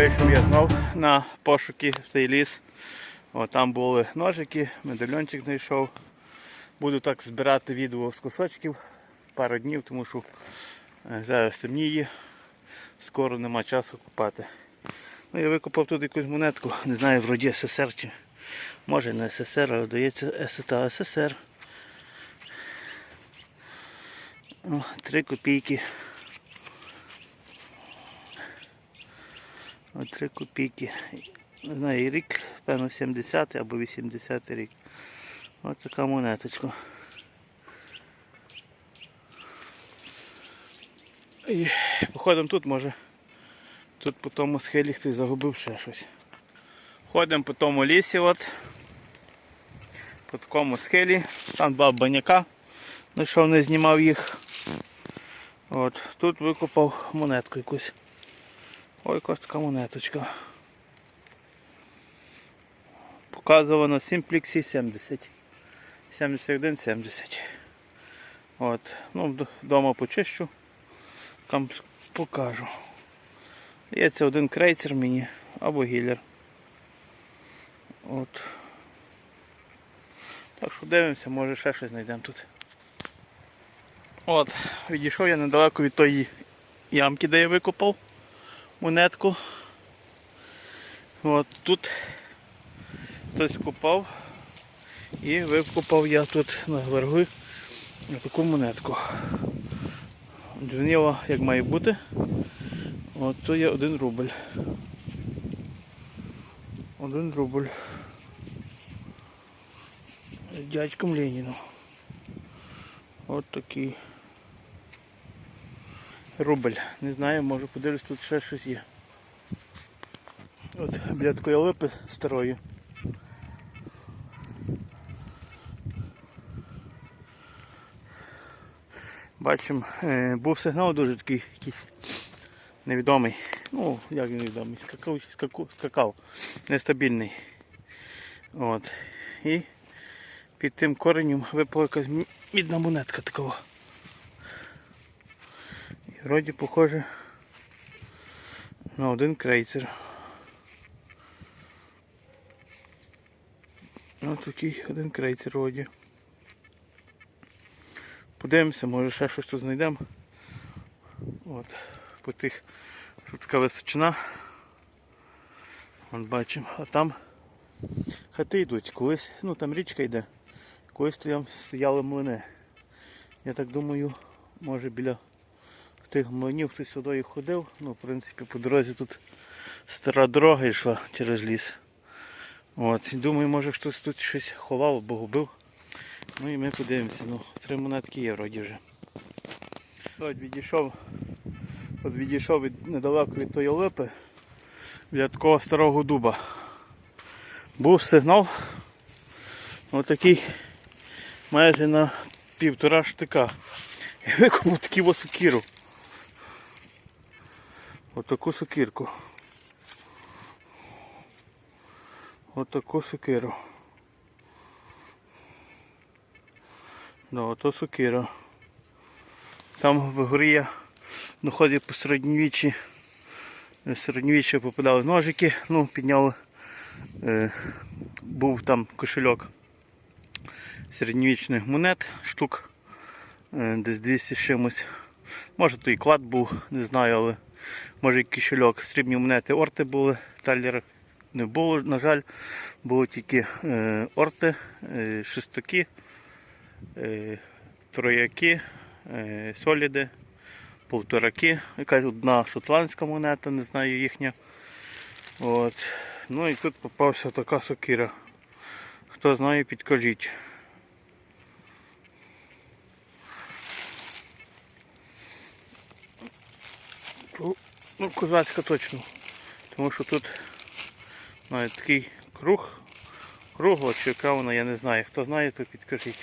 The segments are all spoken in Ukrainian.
Вийшов я знов на пошуки в цей ліс. О, там були ножики, медальончик знайшов. Буду так збирати відео з кусочків пару днів, тому що е, зараз темніє, скоро нема часу купати. Ну, я викопав тут якусь монетку, не знаю, вроді СССР чи може не СССР, але здається СССР. Три копійки. О, копійки. Знаю, рік, певно, 70 або 80 рік. Ось така монеточка. І походимо тут, може. Тут по тому схилі хтось загубив ще щось. Ходимо по тому лісі, от. По такому схилі. Там два баняка. Знайшов, не знімав їх. От. Тут викопав монетку якусь. Ой, якась така монеточка. Показувано Simplexi 70. 71-70. От. Ну, вдома почищу. Там покажу. Є це один крейцер мені або гіллер. От. Так що дивимося, може ще щось знайдемо тут. От, відійшов я недалеко від тої ямки, де я викопав монетку. От тут хтось копав і викопав я тут на верху таку монетку. Дзвоніло як має бути. От то є один рубль. Один рубль. З дядьком Леніном. От такий рубль. Не знаю, може подивлюсь, тут ще щось є. От біля такої липи старої. Бачимо, е, був сигнал дуже такий якийсь невідомий. Ну, як невідомий, скакав, скаку, скакав, нестабільний. От. І під тим коренем випала якась мідна монетка такого. Вроді похоже на один крейцер. Ось такий один крейцер вроді. Подивимося, може ще щось тут знайдемо. От, по тих, тут така височина. Вон бачимо, а там хати йдуть. Колись, ну там річка йде. Колись стояли млини. Я так думаю, може біля тих млинів хтось сюди ходив. Ну, в принципі, по дорозі тут стара дорога йшла через ліс. От, думаю, може хтось тут щось ховав або губив. Ну і ми подивимося. Ну, три монетки є вроді вже. От відійшов, от відійшов від, недалеко від тої липи, біля такого старого дуба. Був сигнал. Отакий майже на півтора штика. Я викопав таку сокиру. Отаку сокирку. Отаку сокиру. Да, ото сокира. Там вгорі я на по середньовіччі. Середньовіччя попадали ножики, ну, підняли. Е, був там кошельок середньовічних монет, штук е, десь 200 з чимось. Може то і клад був, не знаю, але може і кошельок. Срібні монети орти були, талер не було, на жаль, було тільки е, орти, е, шестаки, е, трояки, е, соліди, полтораки, якась одна шотландська монета, не знаю їхня. От. Ну і тут попався така сокира. Хто знає, підкажіть. Ну, козацька точно. Тому що тут навіть такий круг, кругло чи яка вона, я не знаю. Хто знає, то підкажіть.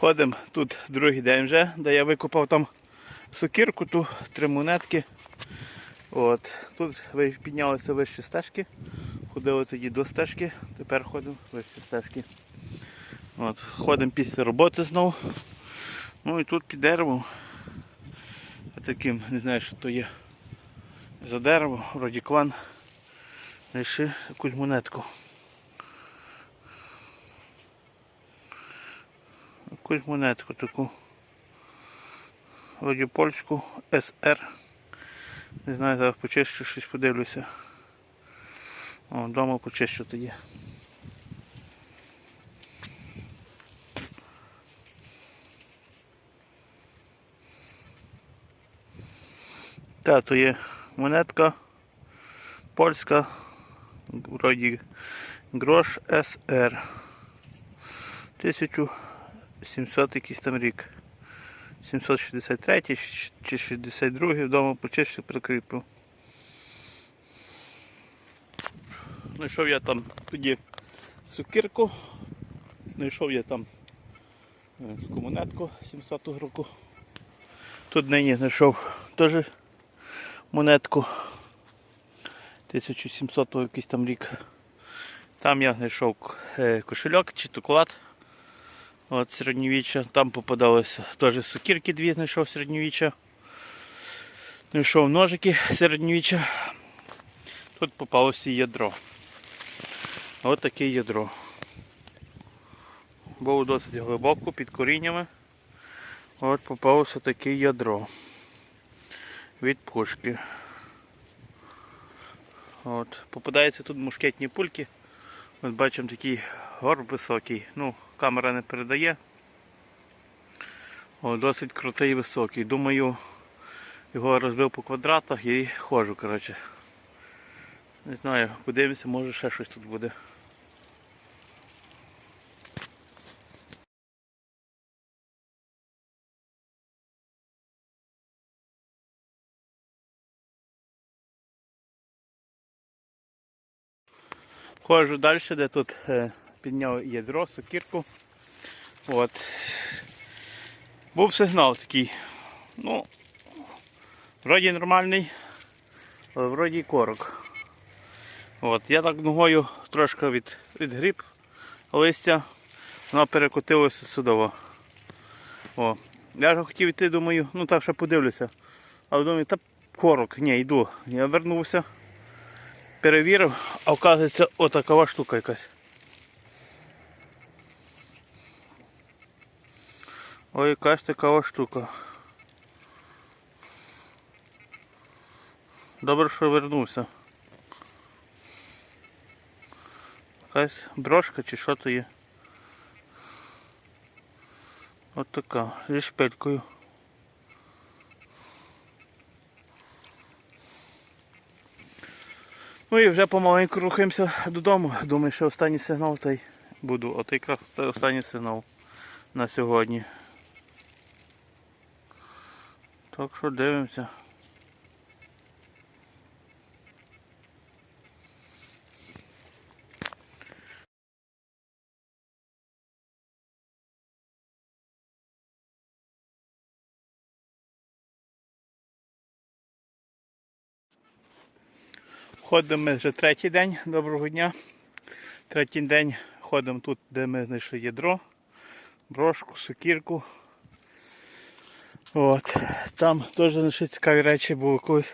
Ходимо тут другий день вже, де я викопав там сокирку, ту три монетки. От. Тут піднялися вище стежки. Ходили тоді до стежки, тепер ходимо вище стежки. От. Ходимо після роботи знову. Ну і тут під деревом. Таким, не знаю, що то є. За дерево, вроді кван. Знайшли якусь монетку. Якусь монетку таку. Вроді польську СР. Не знаю, зараз почищу щось подивлюся. О, вдома почищу тоді. Та, то є монетка польська, вроді грош СР. 1700 якийсь там рік. 763 чи 62 вдома почищу прикріпив. Знайшов я там тоді сукірку, знайшов я там е, таку монетку 700 року. Тут нині знайшов теж монетку 1700 якийсь там рік. Там я знайшов е, кошельок чи токолад. От середньовіччя. Там попадалися теж сукірки дві знайшов середньовіччя. Знайшов ножики середньовіччя. Тут попалося ядро. Ось таке ядро. Було досить глибоко під коріннями. От попалося таке ядро від пушки. От. Попадаються тут мушкетні пульки. От бачимо такий горб високий. Ну, камера не передає. О, досить крутий і високий. Думаю, його розбив по квадратах і ходжу, коротше. Не знаю, подивимося, може ще щось тут буде. Ходжу далі, де тут е, підняв ядро, сокірку. От. Був сигнал такий. Ну, вроді нормальний, але вроді корок. От. Я так ногою трошки від, відгріб листя, воно перекотилося судово. О. Я ж хотів йти, думаю, ну так ще подивлюся. Але думаю, та корок, ні, йду. Я вернувся перевірив, а оказується отакова штука якась. Ой, якась такова штука. Добре, що вернувся. Якась брошка чи що то є. От така, зі шпилькою. Ну і вже помаленьку рухаємося додому. Думаю, що останній сигнал та й буду. От якраз це останній сигнал на сьогодні. Так що дивимося. Ходимо ми вже третій день. Доброго дня. Третій день ходимо тут, де ми знайшли ядро, брошку, сокірку. От. Там теж знайшли цікаві речі, бо якось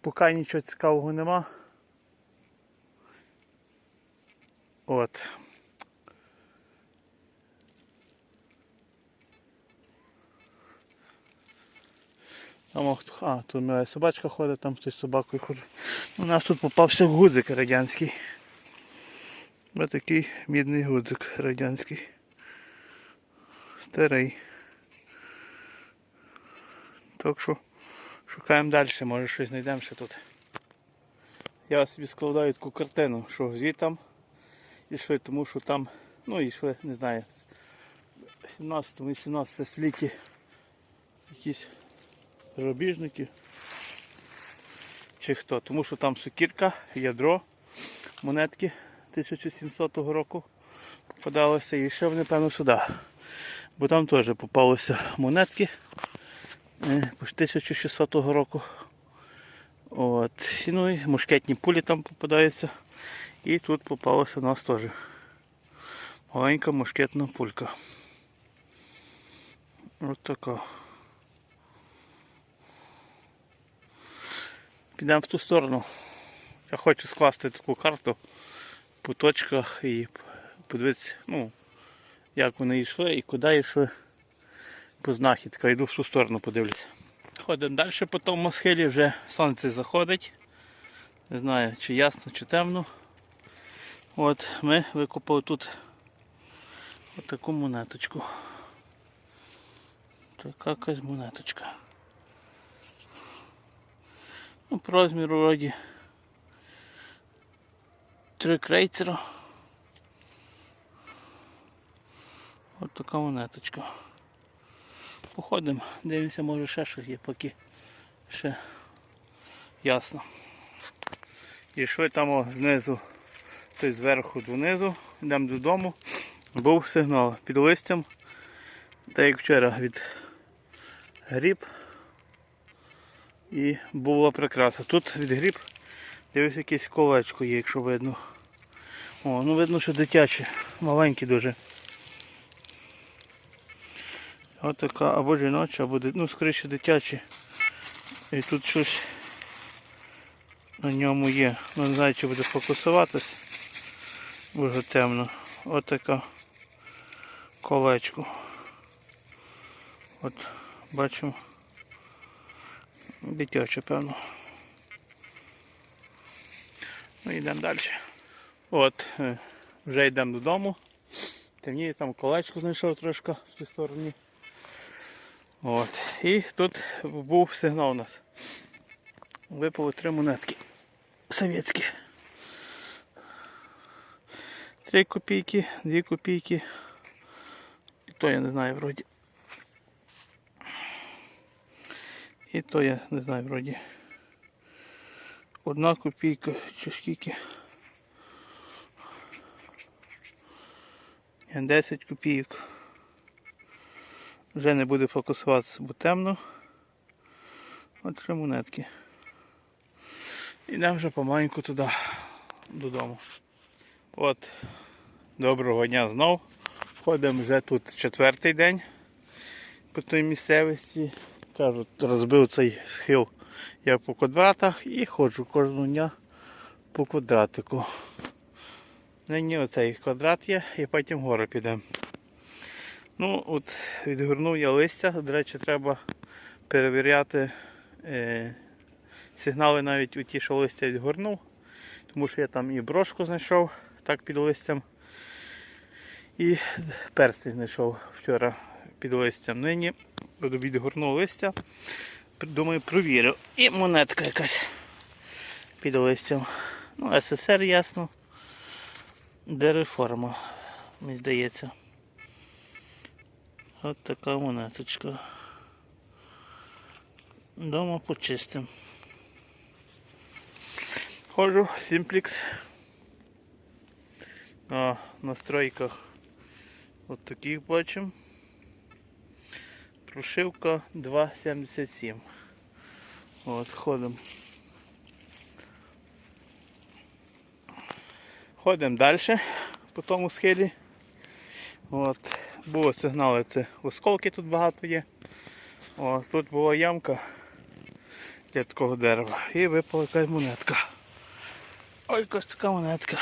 поки нічого цікавого нема. От. Там а, тут моя собачка ходить, там хтось з собакою ходить. У нас тут попався гудзик радянський. Ось такий мідний гудзик радянський. Старий. Так що шукаємо далі, може щось знайдемо ще тут. Я собі складаю таку картину, що звітам і що тому, що там, ну і що, не знаю, в 17-18 столітті якісь грабіжники чи хто. Тому що там сукірка, ядро, монетки 1700 року попадалося і ще вони, певно, сюди. Бо там теж попалися монетки 1600 року. От. Ну і мушкетні пулі там попадаються. І тут попалася у нас теж маленька мушкетна пулька. Ось така. Підемо в ту сторону. Я хочу скласти таку карту по точках і подивитися, ну, як вони йшли і куди йшли по знахідка. Йду в ту сторону подивлюся. Ходимо далі по тому схилі, вже сонце заходить. Не знаю, чи ясно, чи темно. От ми викопали тут отаку монеточку. Така якась монеточка. Ну, по розміру вроді три крейцера. От така монеточка. Походимо, дивимося, може ще щось є, поки ще ясно. І йшли там знизу, тобто зверху донизу, йдемо додому. Був сигнал під листям, так як вчора від гріб. І була прикраса. Тут від гріб дивись якесь колечко є, якщо видно. О, ну видно, що дитяче, маленьке дуже. Ось така або жіноча, або ну, скоріше дитяче. І тут щось на ньому є. Ну не знаю, чи буде фокусуватись. Дуже темно. Ось така колечко. От бачимо. Дитяче, певно. Ну йдемо далі. От, е, вже йдемо додому. Темніє там колечко знайшов трошки в цій стороні. От. І тут був сигнал у нас. Випали три монетки. Совєтські. Три копійки, дві копійки. І то я не знаю вроді. І то я не знаю вроді. Одна копійка чи скільки. Ні, 10 копійок. Вже не буде фокусуватися, бо темно. От три монетки. Ідемо вже помаленьку туди, додому. От, доброго дня знов. Ходимо вже тут четвертий день по той місцевості. Кажуть, розбив цей схил я по квадратах і ходжу кожного дня по квадратику. Нині оцей квадрат є і потім вгору підемо. Ну, от відгорнув я листя. До речі, треба перевіряти е, сигнали навіть у ті, що листя відгорнув. Тому що я там і брошку знайшов так під листям. І перстень знайшов вчора під листям. Нині відгорнув листя. Думаю, провірю. І монетка якась під листям. Ну, СССР ясно. Де реформа, мені здається. От така монеточка. Дома почистим. Ходжу, Simplex. На настройках от таких бачимо. Прошивка 2.77. От, ходимо. Ходимо далі по тому схилі. От, було сигналити осколки тут багато є. О, тут була ямка для такого дерева. І випала якась монетка. Ой, якась така монетка.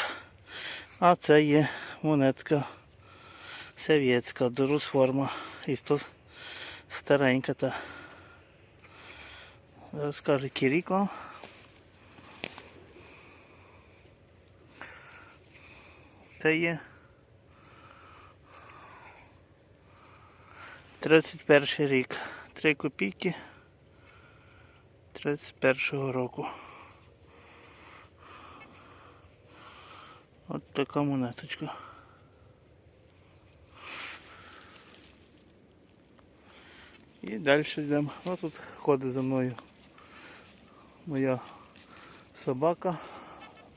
А це є монетка совєтська, дорусформа. І тут старенька та. Зараз каже Кіріко. Це є 31 рік. 3 копійки 31 року. От така монеточка. І далі йдемо. Ось тут ходить за мною моя собака,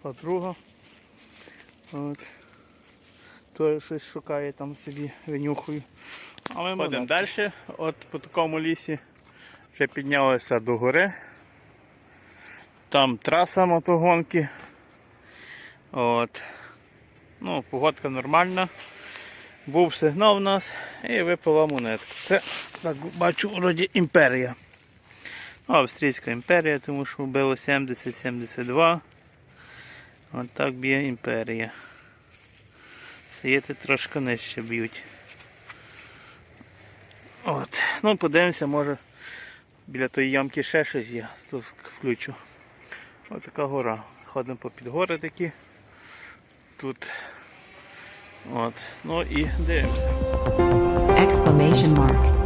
подруга. От. Теж щось шукає там собі, винюхую. А ми ходимо далі, от по такому лісі. Вже піднялися до гори. Там траса мотогонки. От. Ну, погодка нормальна. Був сигнал у нас і випала монетка. Це, так бачу, вроді імперія. Ну, Австрійська імперія, тому що вбило 70-72. От так б'є імперія. Сіяти трошки нижче б'ють. От. Ну, подивимося, може біля тої ямки ще щось є. Тут включу. Ось така гора. Ходимо по підгори такі. Тут. От. Ну і дивимося. Exclamation mark.